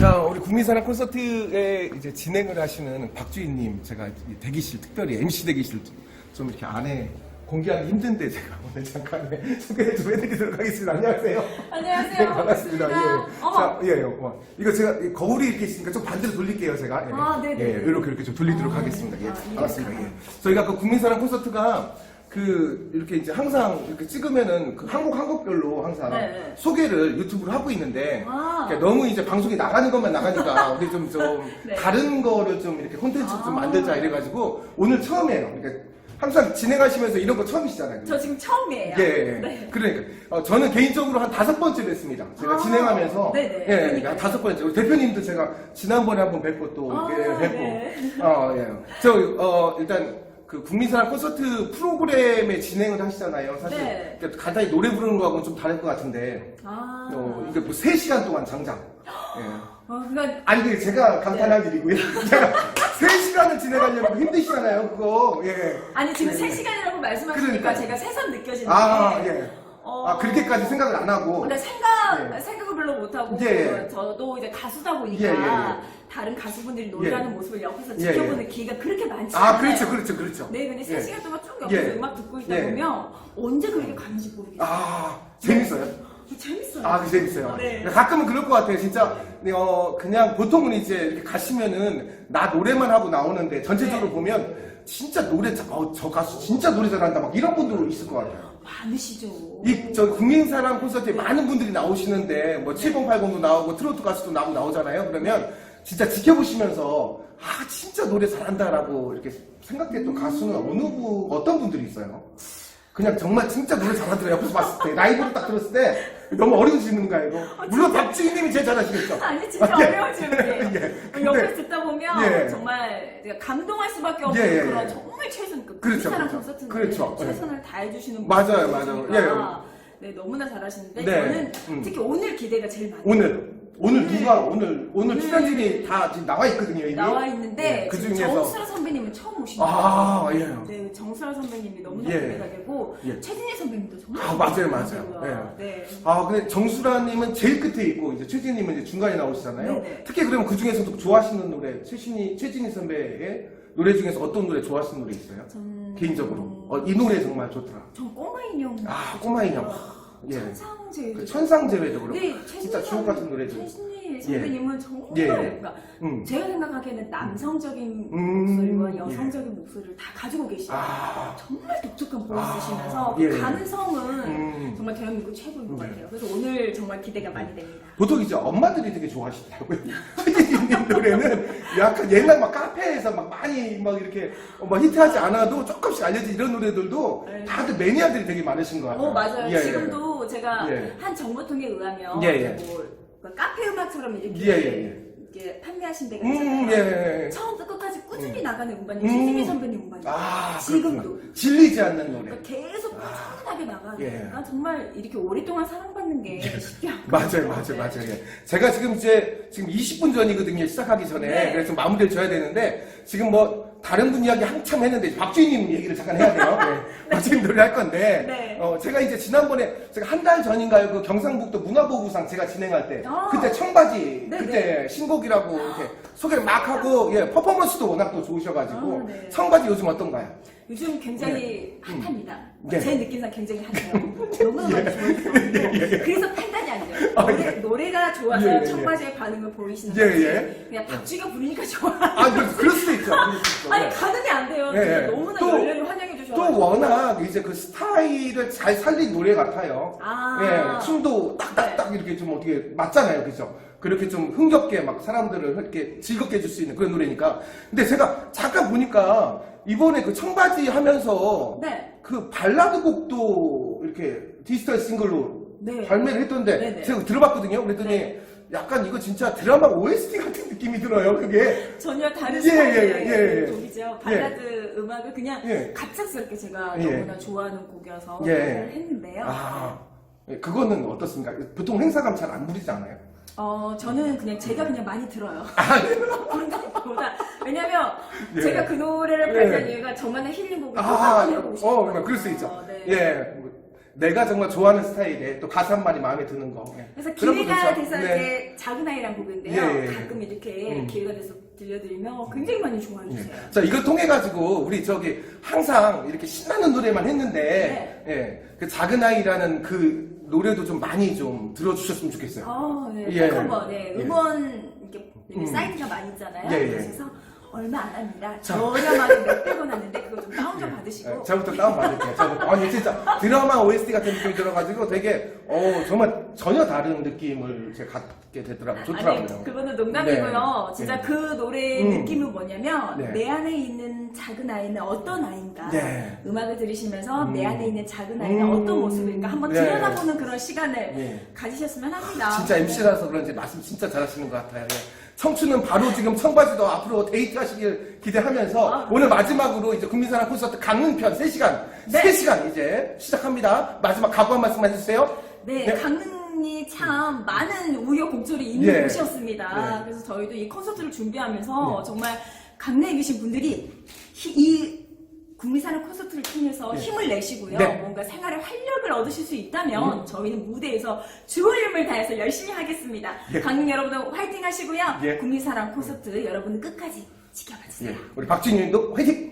자, 우리 국민사랑 콘서트에 이제 진행을 하시는 박주희님, 제가 이 대기실, 특별히 MC 대기실 좀 이렇게 안에 공개하기 힘든데 제가 오늘 잠깐 네, 소개 좀 해드리도록 하겠습니다. 안녕하세요. 안녕하세요. 네, 반갑습니다. 예. 어머. 자, 예, 예. 어. 이거 제가 이 거울이 이렇게 있으니까 좀 반대로 돌릴게요, 제가. 예. 아, 네네. 예, 이렇게 이렇게 좀 돌리도록 아, 하겠습니다. 예. 아, 반갑습니다. 예. 저희가 그 국민사랑 콘서트가 그 이렇게 이제 항상 이렇게 찍으면은 그 한곡 한 곡별로 항상 네. 소개를 유튜브로 하고 있는데 아. 그러니까 너무 이제 방송이 나가는 것만 나가니까 우리 좀 좀 네. 다른 거를 좀 이렇게 콘텐츠 좀 아. 만들자 이래가지고 오늘 처음이에요. 그러니까 항상 진행하시면서 이런 거 처음이시잖아요. 저 지금 처음이에요. 예, 예. 네. 그러니까 어, 저는 개인적으로 한 다섯 번째 뵀습니다. 제가 아, 진행하면서 네네. 예, 그러니까요. 그러니까 다섯 번째. 우리 대표님도 제가 지난번에 한번 뵙고 또 아, 이렇게 뵙고. 네. 어, 예. 저 어, 일단 그 국민사랑 콘서트 프로그램의 진행을 하시잖아요. 사실 네. 그러니까 간단히 노래 부르는 거하고는 좀 다를 것 같은데 아. 어, 이게 뭐 3시간 동안 장장. 예. 어, 그러니까 아니, 근데 제가 감탄할 네. 일이고요. 제가 3시간을 진행하려면 힘드시잖아요, 그거. 예. 아니 지금 예. 3시간이라고 말씀하시니까 그러니까. 제가 새삼 느껴지는데 아, 예. 어, 아, 그렇게까지 생각을 안 하고. 근데 생각 예. 생각을 별로 못 하고 예, 예. 저도 이제 가수다 보니까 예, 예, 예. 다른 가수분들이 노래하는 예. 모습을 옆에서 예, 예. 지켜보는 기회가 그렇게 많지 않아요. 아, 그렇죠, 그렇죠, 그렇죠. 네, 근데 예. 3시간 동안 쭉 옆에서 예. 음악 듣고 있다 예. 보면 언제 그렇게 가는지 모르겠어요. 아, 재밌어요? 재밌어요. 아, 재밌어요. 네. 가끔은 그럴 것 같아요. 진짜, 어, 그냥 보통은 이제 이렇게 가시면은 나 노래만 하고 나오는데 전체적으로 네. 보면 진짜 노래, 잘- 어, 저 가수 진짜 노래 잘한다. 막 이런 분들 있을 것 같아요. 많으시죠. 이, 저, 국민사랑 콘서트에 많은 분들이 나오시는데, 뭐, 7080도 나오고, 트로트 가수도 나오고 나오잖아요. 그러면, 진짜 지켜보시면서, 아, 진짜 노래 잘한다라고 이렇게 생각했던 가수는 어느 분, 어떤 분들이 있어요? 그냥 정말 진짜 노래 잘하더라, 옆에서 봤을 때. 라이브로 딱 들었을 때, 너무 어려우시는가, 이거? 물론 박지희님이 제일 잘하시겠죠? 아니 진짜 아, 예. 어려운 질문이에요. 예. 근데- 옆에 듣다 보면 예. 정말 내가 감동할 수밖에 없는 예, 예, 그런 예. 정말 최선 그 그렇죠, 사랑 그렇죠. 콘서트는 그렇죠. 최선을 다해주시는 맞아요, 분들이시니까 맞아요. 네 너무나 잘하시는데 네. 저는 음. 특히 오늘 기대가 제일 많아요. 오늘, 오늘 오늘- 누가, 오늘, 오늘 오늘- 출연진이 다 지금 나와 있거든요, 이미. 나와 있는데 그 지금 중에서. 정수라 선배님은 처음 오신 거예요. 아, 예. 네, 정수라 선배님이 너무나 예. 기대가 되고 예. 최진희 선배님도 정말 아, 맞아요, 기대가 맞아요. 되고요. 네. 아, 근데 정수라님은 제일 끝에 있고, 이제 최진님은 이제 중간에 나오시잖아요. 네네. 특히 그러면 그 중에서도 좋아하시는 노래, 최진이, 최진희 선배의 노래 중에서 어떤 노래 좋아하시는 노래 있어요? 전 개인적으로. 어, 이 노래 정말 좋더라. 전 꼬마 인형. 아, 꼬마 인형. 예. 천상 제. 그 천상제외도 그렇고. 네, 진짜 최진희 주옥 같은 노래죠. 최진희 선배님은 정말 예. 그러니까 음. 제가 생각하기에는 남성적인 음, 목소리와 예. 여성적인 목소리를 다 가지고 계시요 아, 정말 독특한 보이스 아, 예. 그 가능성은 음. 정말 대한민국 최고인 것 네. 같아요. 그래서 오늘 정말 기대가 많이 됩니다. 보통 이제 엄마들이 되게 좋아하시더라고요. 최진님 노래는 약간 옛날 막 카페에서 막 많이 막 이렇게 막 히트하지 않아도 조금씩 알려진 이런 노래들도 네. 다들 매니아들이 되게 많으신 것 같아요. 어 맞아요. 예, 예. 지금도 제가 예. 한 정보통에 의하면 예, 예. 뭐 카페 음악처럼 이렇게 예, 예, 예. 이렇게 판매하신 데가 음, 있잖아요. 예. 처음부터 끝까지 꾸준히 음. 나가는 음반이 음. 최진희 선배님 음반이에요. 아, 지금도. 그렇구나. 질리지 않는 노래. 그러니까 계속 꾸준하게 나가니까 예. 정말 이렇게 오랫동안 사랑받는 게 쉽지 않고 맞아요, 맞아요, 맞아요. 예. 제가 지금 이제 지금 20분 전이거든요. 시작하기 전에. 네. 그래서 마무리를 줘야 되는데 지금 뭐 다른 분 이야기 한참 했는데 박주희님 얘기를 잠깐 해야 돼요. 네. 박주희님 노래 할 건데 네. 어, 제가 이제 지난번에 제가 한 달 전인가요? 그 경상북도 문화보부상 제가 진행할 때 아. 그때 청바지 네, 그때 신곡이라고 이렇게 소개를 막 하고 예 퍼포먼스도 워낙 또 좋으셔가지고 아, 네. 청바지 요즘 어떤가요? 요즘 굉장히 핫합니다. 네. 제 느낌상 굉장히 핫해요. 너무나 많이 좋아해서 그래서 판단이 안 돼요. 아, 노래, 예. 노래 가 좋아서 예, 예, 예. 청바지의 반응을 보이시는 예, 거지 예. 그냥 박쥐가 부르니까 좋아. 아 그, 그럴 수도 있죠. 그럴 수도 있죠. 아니 예. 가늠이 안 돼요. 예, 예. 너무나 또- 열렬히 환영해 또 주셔서. 워낙 이제 그 스타일을 잘 살린 노래 같아요. 아. 예, 춤도 딱딱딱 이렇게 좀 어떻게 맞잖아요. 그죠? 그렇게 좀 흥겹게 막 사람들을 이렇게 즐겁게 해줄 수 있는 그런 노래니까. 근데 제가 잠깐 보니까 이번에 그 청바지 하면서 네. 그 발라드 곡도 이렇게 디지털 싱글로 네. 발매를 했던데 네네. 제가 들어봤거든요. 그랬더니 네. 약간 이거 진짜 드라마 OST 같은 느낌이 들어요. 그게. 전혀 다른 예, 스타일의 예, 예, 예. 곡이죠. 발라드 음악을 그냥 예. 갑작스럽게 제가 예. 너무나 좋아하는 곡이어서 예. 노래를 했는데요. 아, 예, 그거는 어떻습니까? 보통 행사 가면 잘안 부리지 않아요? 어, 저는 그냥 제가 그냥 많이 들어요. 아, 부른다? 보다 왜냐면 예. 제가 그 노래를 예. 발표한 이유가 저만의 힐링곡을 아, 아, 해보고 싶어요. 어, 그럴 수 있죠. 네. 예. 뭐, 내가 정말 좋아하는 스타일의 또 가사 한 마디 마음에 드는 거. 예. 그래서 기회가. 돼서 네. 이제 작은 아이란 곡인데요. 예, 예. 가끔 이렇게 음. 기회가 돼서 들려드리면 굉장히 많이 좋아해 예. 주세요. 자, 이걸 통해 가지고 우리 저기 항상 이렇게 신나는 노래만 했는데, 예. 그 작은 아이라는 그 노래도 좀 많이 좀 들어주셨으면 좋겠어요. 아, 네. 예. 꼭 한번 네. 예. 음원 이렇게, 이렇게 음. 사이트가 많이 있잖아요. 예, 예. 그래서 얼마 안 합니다. 자. 저렴하게 몇백 원 하는데 그거 좀 다운 좀 받으시고 예, 저부터 다운 받을게요. 저부터. 아니, 진짜 드라마 OST 같은 느낌이 들어가지고 되게, 어, 정말 전혀 다른 느낌을 제가 갖게 되더라고요. 좋더라고요. 아니 그거는 농담이고요. 네. 진짜 네. 그 노래의 음. 느낌은 뭐냐면 네. 내 안에 있는 작은 아이는 어떤 아이인가 네. 음악을 들으시면서 음. 내 안에 있는 작은 아이는 음. 어떤 모습일까 한번 네. 들여다보는 그런 시간을 네. 가지셨으면 합니다. 진짜 MC라서 그런지 말씀 진짜 잘하시는 것 같아요. 예. 청춘은 바로 지금 청바지도 앞으로 데이트 하시길 기대하면서 아. 오늘 마지막으로 이제 국민사랑 콘서트 강릉편 3시간, 네. 3시간 이제 시작합니다. 마지막 각오 한 말씀 해주세요. 네, 네. 강릉 이 참 많은 우여곡절이 있는 예. 곳이었습니다. 네. 그래서 저희도 이 콘서트를 준비하면서 정말 강릉에 계신 분들이 히- 이 국민사랑 콘서트를 통해서 네. 힘을 내시고요. 네. 뭔가 생활에 활력을 얻으실 수 있다면 저희는 무대에서 좋은 힘을 다해서 열심히 하겠습니다. 예. 강릉 여러분들 화이팅 하시고요. 예. 국민사랑 콘서트 여러분 끝까지 지켜봐 주세요. 예. 우리 박진님도! 화이팅!